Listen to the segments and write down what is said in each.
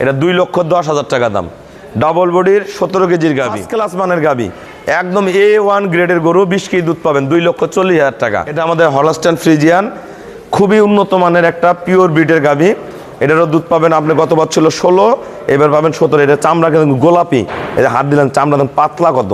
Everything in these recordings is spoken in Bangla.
এটা দুই লক্ষ দশ হাজার টাকা দাম। ডবল বডির সতেরো কেজির গাবি ক্লাস মানের গাবি একদম এ ওয়ান গ্রেডের গরু বিশ কেজি দুধ পাবেন দুই লক্ষ চল্লিশ হাজার টাকা। এটা আমাদের হলস্টান ফ্রিজিয়ান খুবই উন্নত মানের একটা পিওর ব্রিডের গাবি এটারও দুধ পাবেন আপনি গতবার ছিল ষোলো এবার পাবেন সতেরো। এটা চামড়া কিন্তু গোলাপি। এটা হাত দিলেন চামড়া পাতলা কত।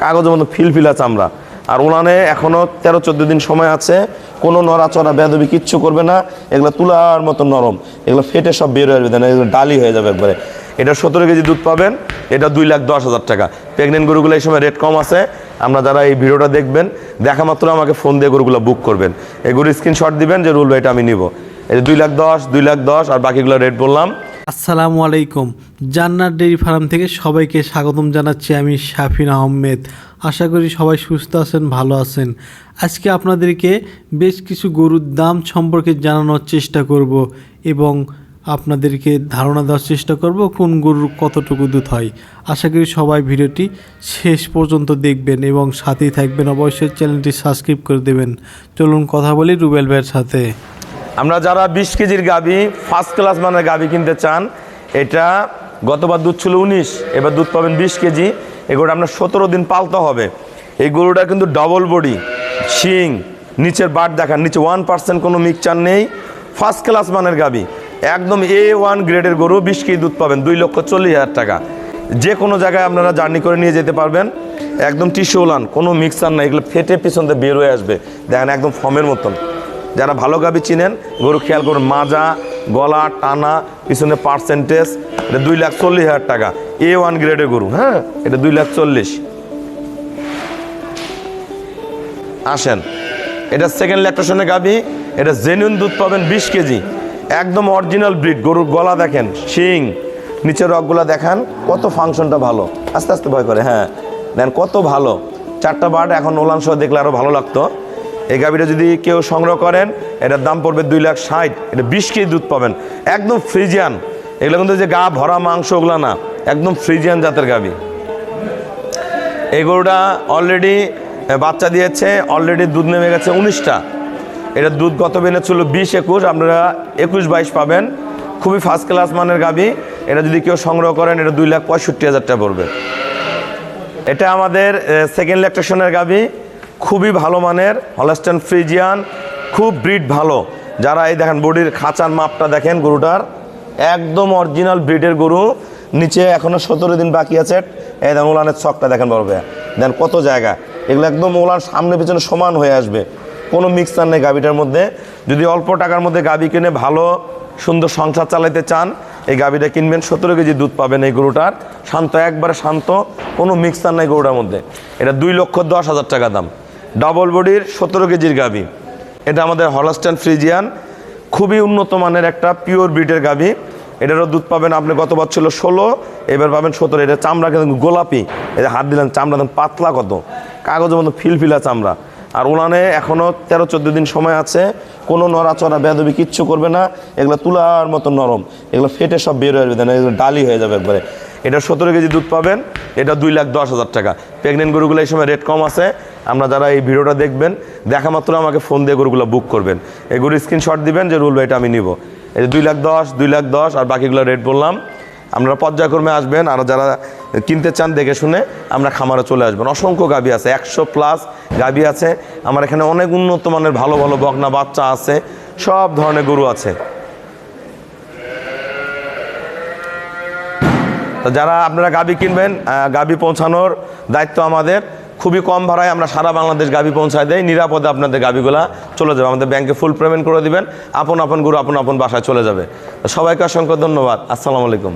কাগজের মতো ফিলফিলা চামড়া। আর ওনানে এখনও তেরো, চোদ্দ দিন সময় আছে। কোনো নড়াচড়া বেদবি কিচ্ছু করবে না। এগুলো তুলার মতো নরম। এগুলো ফেটে সব বের হয়ে যাবে না এগুলো ডালি হয়ে যাবে একবারে। এটা সতেরো কেজি দুধ পাবেন, এটা দুই লাখ দশ হাজার টাকা। প্রেগনেন্ট গরুগুলো এই সময় রেট কম আছে। আমরা যারা এই ভিডিওটা দেখবেন, দেখা মাত্র আমাকে ফোন দিয়ে গরুগুলো বুক করবেন। এই গরুর স্ক্রিনশট দিবেন যে রুল এটা আমি নিব। এটা দুই লাখ দশ, দুই লাখ দশ, আর বাকিগুলো রেট বললাম। আসসালামু আলাইকুম। জান্নাত ডেইরি ফার্ম থেকে সবাইকে স্বাগতম জানাচ্ছি আমি শাফিন আহমেদ। আশা করি সবাই সুস্থ আছেন, ভালো আছেন। আজকে আপনাদেরকে বেশ কিছু গরুর দাম সম্পর্কে জানানোর চেষ্টা করব এবং আপনাদেরকে ধারণা দেওয়ার চেষ্টা করব কোন গরুর কতটুকু দুধ হয়। আশা করি সবাই ভিডিওটি শেষ পর্যন্ত দেখবেন এবং সাথেই থাকবেন। অবশ্যই চ্যানেলটি সাবস্ক্রাইব করে দেবেন। চলুন কথা বলি রুবেল ভাইয়ের সাথে। আমরা যারা বিশ কেজির গাবি ফার্স্ট ক্লাস মানের গাবি কিনতে চান, এটা গতবার দুধ ছিল উনিশ, এবার দুধ পাবেন বিশ কেজি এগুলো আপনার সতেরো দিন পালতে হবে। এই গরুটা কিন্তু ডবল বডি শিং, নিচের বাট দেখান, নিচে ওয়ান পার্সেন্ট কোনো মিক্সচার নেই ফার্স্ট ক্লাস মানের গাবি। একদম এ ওয়ান গ্রেডের গরু, বিশ কেজি দুধ পাবেন, দুই লক্ষ চল্লিশ হাজার টাকা। যে কোনো জায়গায় আপনারা জার্নি করে নিয়ে যেতে পারবেন, একদম টিস্যু উলান কোনো মিক্সার নাই, এগুলো ফেটে পিছন দিয়ে বের হয়ে আসবে। দেখেন একদম ফর্মের মতন। যারা ভালো গাবি চিনেন, গরু খেয়াল করুন, মাজা, গলা, টানা, পিছনে পার্সেন্টেজ এটা দুই লাখ চল্লিশ হাজার টাকা। এ ওয়ান গ্রেডের গরু হ্যাঁ? এটা দুই লাখ চল্লিশ। আসেন। এটা সেকেন্ড ল্যাকটেশনের গাবি, এটা জেনুইন দুধ পাবেন বিশ কেজি। একদম অরিজিনাল ব্রিড গরুর গলা দেখেন, শিং। নিচের রকগুলা দেখান, কত ফাংশনটা ভালো। আস্তে আস্তে ভয় করে হ্যাঁ। দেন কত ভালো। চারটা বার্ড এখন ওলান সহ দেখলে আরও ভালো লাগতো। এই গাভীটা যদি কেউ সংগ্রহ করেন, এটার দাম পড়বে দুই লাখ ষাট, এটা বিশ কেজি দুধ পাবেন। একদম ফ্রিজিয়ান। এগুলো কিন্তু যে গা, ভরা মাংস, ওগুলা না, একদম ফ্রিজিয়ান জাতের গাভি। এই গরুটা অলরেডি বাচ্চা দিয়েছে অলরেডি দুধ নেমে গেছে উনিশটা। এটা দুধ গত বেনে ছিল বিশ একুশ, আপনারা একুশ বাইশ পাবেন। খুবই ফার্স্ট ক্লাস মানের গাভি। এটা যদি কেউ সংগ্রহ করেন, এটা দুই লাখ পঁয়ষট্টি হাজার টাকা পড়বে। এটা আমাদের সেকেন্ড ল্যাকটেশনের গাভি। খুবই ভালো মানের হলস্টান ফ্রিজিয়ান, খুব ব্রিড ভালো। যারা এই দেখেন বডির খাঁচার মাপটা দেখেন গরুটার, একদম অরিজিনাল ব্রিডের গরু। নিচে এখনও সতেরো দিন বাকি আছে। এই দেখেন ওলানের ছকটা দেখেন বড় দেন কত জায়গা। এগুলো একদম ওলান সামনে পিছনে সমান হয়ে আসবে। কোনো মিক্সার নেই গাভিটার মধ্যে। যদি অল্প টাকার মধ্যে গাভি কিনে ভালো, সুন্দর সংসার চালাইতে চান, এই গাভিটা কিনবেন। সতেরো কেজি দুধ পাবেন এই গরুটার। শান্ত, একবারে শান্ত, কোনো মিক্সার নেই গরুটার মধ্যে। এটা দুই লক্ষ দশ হাজার টাকা দাম। ডাবল বডির সতেরো কেজির গাভি। এটা আমাদের হলস্টান ফ্রিজিয়ান, খুবই উন্নত মানের একটা পিওর ব্রিডের গাভি। এটারও দুধ পাবেন আপনি গতবার ছিল ষোলো, এবার পাবেন সতেরো। এটা চামড়া কিন্তু গোলাপি। এটা হাত দিলেন, চামড়া দেখুন পাতলা কত। কাগজের মতো ফিলফিলা চামড়া। আর ওনানে এখনও তেরো, চোদ্দ দিন সময় আছে। কোনো নড়াচড়া, বেদবি কিচ্ছু করবে না। এগুলো তুলার মতো নরম। এগুলো ফেটে সব বের হয়ে যাবে এগুলো ডালি হয়ে যাবে একবারে। এটা সতেরো কেজি দুধ পাবেন, এটা দুই লাখ দশ হাজার টাকা। প্রেগনেন্ট গরুগুলো এই সময় রেট কম আছে, আমরা যারা এই ভিডিওটা দেখবেন, দেখা মাত্র আমাকে ফোন দিয়ে গরুগুলো বুক করবেন। এই গরুর স্ক্রিনশট দিবেন যে, রুল এটা আমি নিব। এই যে দুই লাখ দশ, দুই লাখ দশ, আর বাকিগুলো রেট বললাম। আপনারা পর্যায়ক্রমে আসবেন, আর যারা কিনতে চান দেখে শুনে আমরা খামারে চলে আসবেন। অসংখ্য গাবি আছে, একশো প্লাস গাবি আছে। আমার এখানে অনেক উন্নত মানের ভালো ভালো বকনা বাচ্চা আছে, সব ধরনের গরু আছে। যারা আপনারা গাবি কিনবেন গাবি পৌঁছানোর দায়িত্ব আমাদের। খুবই কম ভাড়ায় আমরা সারা বাংলাদেশ গাবি পৌঁছায় দেয় নিরাপদে আপনাদের গাবিগুলা চলে যাবে। আমাদের ব্যাংকে ফুল পেমেন্ট করে দিবেন। আপন আপন গুরু আপন আপন বাসায় চলে যাবে। সবাইকে অসংখ্য ধন্যবাদ। আসসালামু আলাইকুম।